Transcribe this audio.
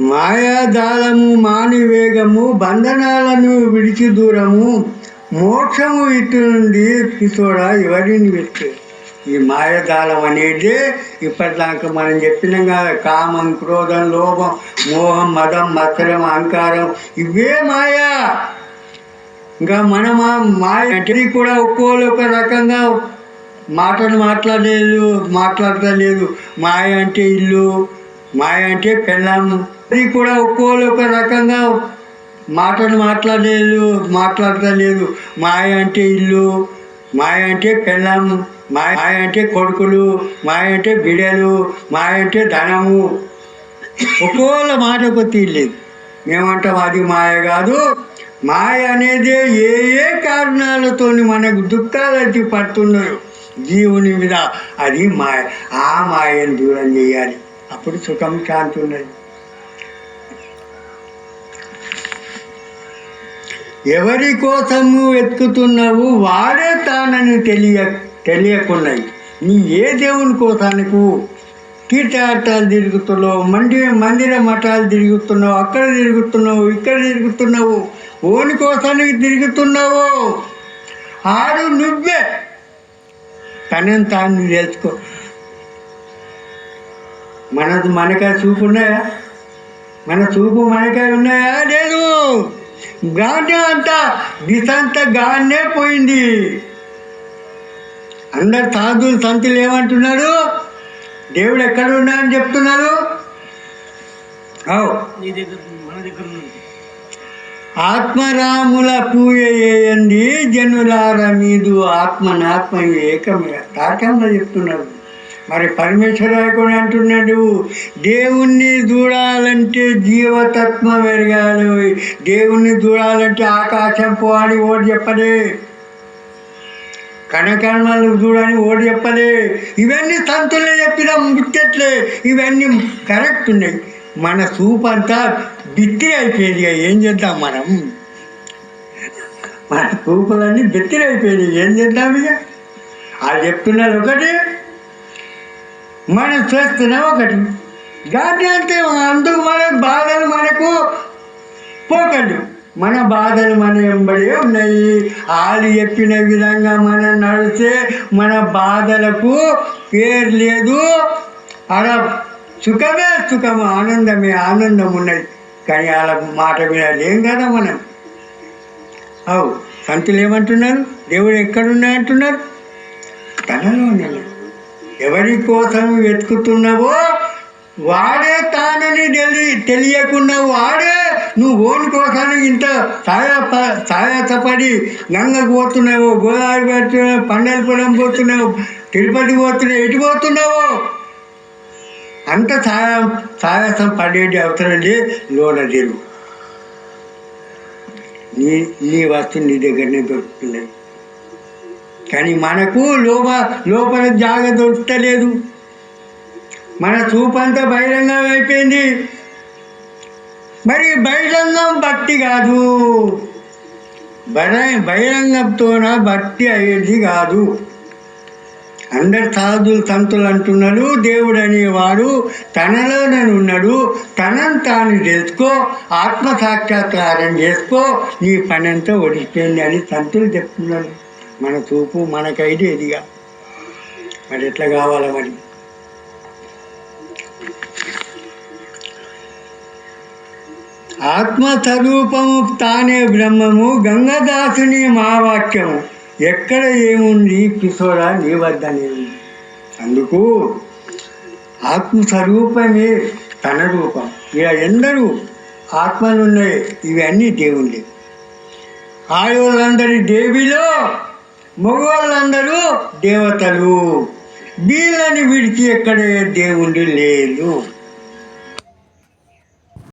మాయాజాలము మాని వేగము బంధనాలను విడిచి దూరము మోక్షము ఇటు నుండి పిసోడా ఎవరిని వెతు ఈ మాయాజాలం అనేది ఇప్పటిదాకా మనం చెప్పినాం కదా కామం క్రోధం లోభం మోహం మదం మత్సరం అహంకారం ఇవే మాయా. ఇంకా మన మా- మాయ అంటే కూడా ఒక్కోళ్ళు ఒక రకంగా మాటలు మాట్లాడలేదు మాట్లాడతలేదు. మాయ అంటే ఇల్లు మాయ అంటే పెళ్ళాము. అది కూడా ఒక్కోళ్ళు ఒక రకంగా మాటలు మాట్లాడలేదు మాట్లాడతలేదు. మాయ అంటే ఇల్లు మాయ అంటే పెళ్ళాము మాయ మాయ అంటే కొడుకులు మాయ అంటే బిడలు మాయ అంటే ధనము. ఒక్కోళ్ళ మాట కొద్ది లేదు మేమంటాం అది మాయ కాదు. మాయ అనేది ఏ ఏ కారణాలతో మనకు దుఃఖాలు అది పడుతున్నారు జీవుని మీద అది మాయ. ఆ మాయను దూరం చేయాలి. అప్పుడు సుఖం శాంతి ఉన్నది. ఎవరి కోసము వెతుకుతున్నావు వాడే తానని తెలియ తెలియకున్నాయి. నీ ఏ దేవుని కోసానికి తీర్థయాత్రలు తిరుగుతున్నావు మండి మందిర మఠాలు తిరుగుతున్నావు అక్కడ తిరుగుతున్నావు ఇక్కడ తిరుగుతున్నావు ఓని కోసానికి తిరుగుతున్నావు? ఆడు నువ్వే. తనని తాను తెలుసుకో. మనది మనకాయ చూపు ఉన్నాయా మన చూపు మనకాయ ఉన్నాయా? లేదు. గానే అంతా దిశంతా గానే పోయింది. అందరు సాధువులు సంతులు ఏమంటున్నారు దేవుడు ఎక్కడ ఉన్నాడని చెప్తున్నారు? ఆత్మరాముల పూజ చేయండి జనులార మీదు ఆత్మనాత్మ ఏకమే తాకంలో చెప్తున్నారు. మరి పరమేశ్వర కూడా అంటున్నాడు దేవుణ్ణి చూడాలంటే జీవతత్వం పెరగాలి దేవుణ్ణి చూడాలంటే ఆకాశం పోవాలి ఓడి చెప్పలే. కణకర్మలు చూడని ఓడి చెప్పలే. ఇవన్నీ సంతులే చెప్పిన ముచ్చట్లే. ఇవన్నీ కరెక్ట్ ఉన్నాయి. మన సూప్ అంతా బిత్తిరి అయిపోయింది ఇక ఏం చేద్దాం మనం? మన సూపులన్నీ బిత్తిరి అయిపోయింది ఏం చేద్దాం ఇక? అది చెప్తున్నారు ఒకటి. మనం చేస్తున్నాం ఒకటి. గాడి అంటే అందుకు మన బాధలు మనకు పోకండి. మన బాధలు మన ఎంబడి ఉన్నాయి. వాళ్ళు చెప్పిన విధంగా మనం నడిస్తే మన బాధలకు పేరు లేదు. అలా సుఖమే సుఖము ఆనందమే ఆనందం ఉన్నది కానీ వాళ్ళ మాట మీద కదా మనం. అవు సంతులు ఏమంటున్నారు? దేవుడు ఎక్కడున్నాయంటున్నారు? తనలో ఉన్నాడు ఎవరి కోసం వెతుకుతున్నావో వాడే తానని తెలి తెలియకుండా వాడే నువ్వు ఓన్ కోసం ఇంత సాయ సాయసపడి గంగకు పోతున్నావు గోదావరి పోతున్నావు పండలపురం పోతున్నావు తిరుపతి పోతున్నావు ఎటు పోతున్నావు? అంత సాయం సాయాసం పడేటి అవసరం లేదు లోన తెలుగు నీ నీ వస్తువు నీ దగ్గరనే దొరుకుతున్నాయి. కానీ మనకు లోప లోపల జాగ దొరకలేదు మన చూపంతా బహిరంగం అయిపోయింది. మరి బహిరంగం భక్తి కాదు. బహిర బహిరంగంతోన భక్తి అయ్యేది కాదు. అందరు సాధులు సంతులు అంటున్నాడు దేవుడు అనేవాడు తనలోనే ఉన్నాడు. తనను తాను తెలుసుకో ఆత్మ సాక్షాత్కారం చేసుకో నీ పని అంతా అని సంతులు చెప్తున్నాడు మన చూపు మనకైతే ఇదిగా మరి ఎట్లా కావాలా మరి? ఆత్మస్వరూపము తానే బ్రహ్మము గంగదాసుని మహావాక్యము ఎక్కడ ఏముంది? కిశోరా నీ వద్దనే ఉంది అందుకు ఆత్మస్వరూపమే తన రూపం. ఇలా ఎందరూ ఆత్మలు ఉన్నాయి ఇవన్నీ దేవుళ్ళే. ఆడవాళ్ళందరి దేవిలో మగవాళ్ళందరూ దేవతలు. వీళ్ళని విడిచి ఎక్కడ దేవుడి లేదు